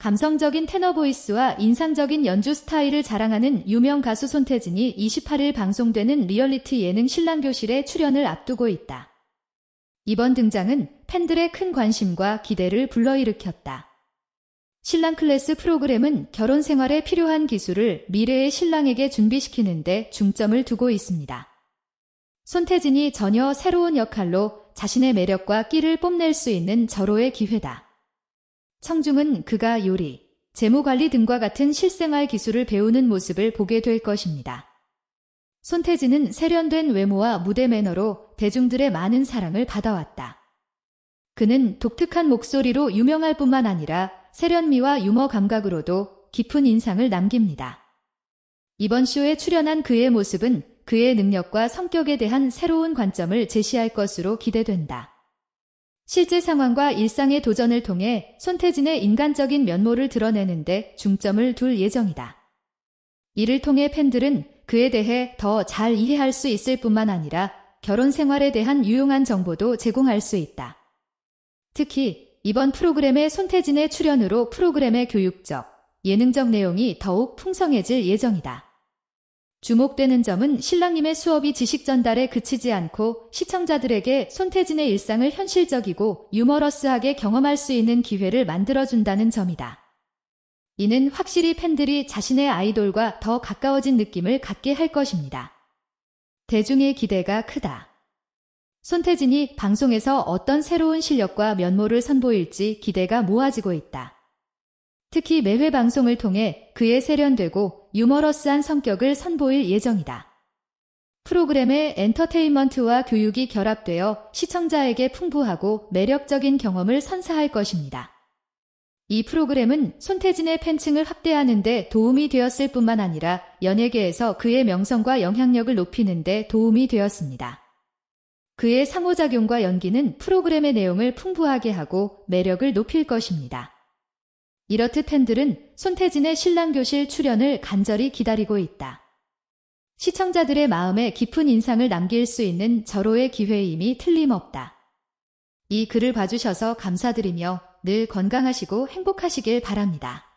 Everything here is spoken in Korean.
감성적인 테너 보이스와 인상적인 연주 스타일을 자랑하는 유명 가수 손태진이 28일 방송되는 리얼리티 예능 신랑교실에 출연을 앞두고 있다. 이번 등장은 팬들의 큰 관심과 기대를 불러일으켰다. 신랑 클래스 프로그램은 결혼 생활에 필요한 기술을 미래의 신랑에게 준비시키는데 중점을 두고 있습니다. 손태진이 전혀 새로운 역할로 자신의 매력과 끼를 뽐낼 수 있는 절호의 기회다. 청중은 그가 요리, 재무관리 등과 같은 실생활 기술을 배우는 모습을 보게 될 것입니다. 손태진은 세련된 외모와 무대 매너로 대중들의 많은 사랑을 받아왔다. 그는 독특한 목소리로 유명할 뿐만 아니라 세련미와 유머 감각으로도 깊은 인상을 남깁니다. 이번 쇼에 출연한 그의 모습은 그의 능력과 성격에 대한 새로운 관점을 제시할 것으로 기대된다. 실제 상황과 일상의 도전을 통해 손태진의 인간적인 면모를 드러내는데 중점을 둘 예정이다. 이를 통해 팬들은 그에 대해 더 잘 이해할 수 있을 뿐만 아니라 결혼 생활에 대한 유용한 정보도 제공할 수 있다. 특히 이번 프로그램의 손태진의 출연으로 프로그램의 교육적, 예능적 내용이 더욱 풍성해질 예정이다. 주목되는 점은 신랑님의 수업이 지식 전달에 그치지 않고 시청자들에게 손태진의 일상을 현실적이고 유머러스하게 경험할 수 있는 기회를 만들어준다는 점이다. 이는 확실히 팬들이 자신의 아이돌과 더 가까워진 느낌을 갖게 할 것입니다. 대중의 기대가 크다. 손태진이 방송에서 어떤 새로운 실력과 면모를 선보일지 기대가 모아지고 있다. 특히 매회 방송을 통해 그의 세련되고 유머러스한 성격을 선보일 예정이다. 프로그램에 엔터테인먼트와 교육이 결합되어 시청자에게 풍부하고 매력적인 경험을 선사할 것입니다. 이 프로그램은 손태진의 팬층을 확대하는 데 도움이 되었을 뿐만 아니라 연예계에서 그의 명성과 영향력을 높이는 데 도움이 되었습니다. 그의 상호작용과 연기는 프로그램의 내용을 풍부하게 하고 매력을 높일 것입니다. 이렇듯 팬들은 손태진의 신랑교실 출연을 간절히 기다리고 있다. 시청자들의 마음에 깊은 인상을 남길 수 있는 절호의 기회임이 틀림없다. 이 글을 봐주셔서 감사드리며 늘 건강하시고 행복하시길 바랍니다.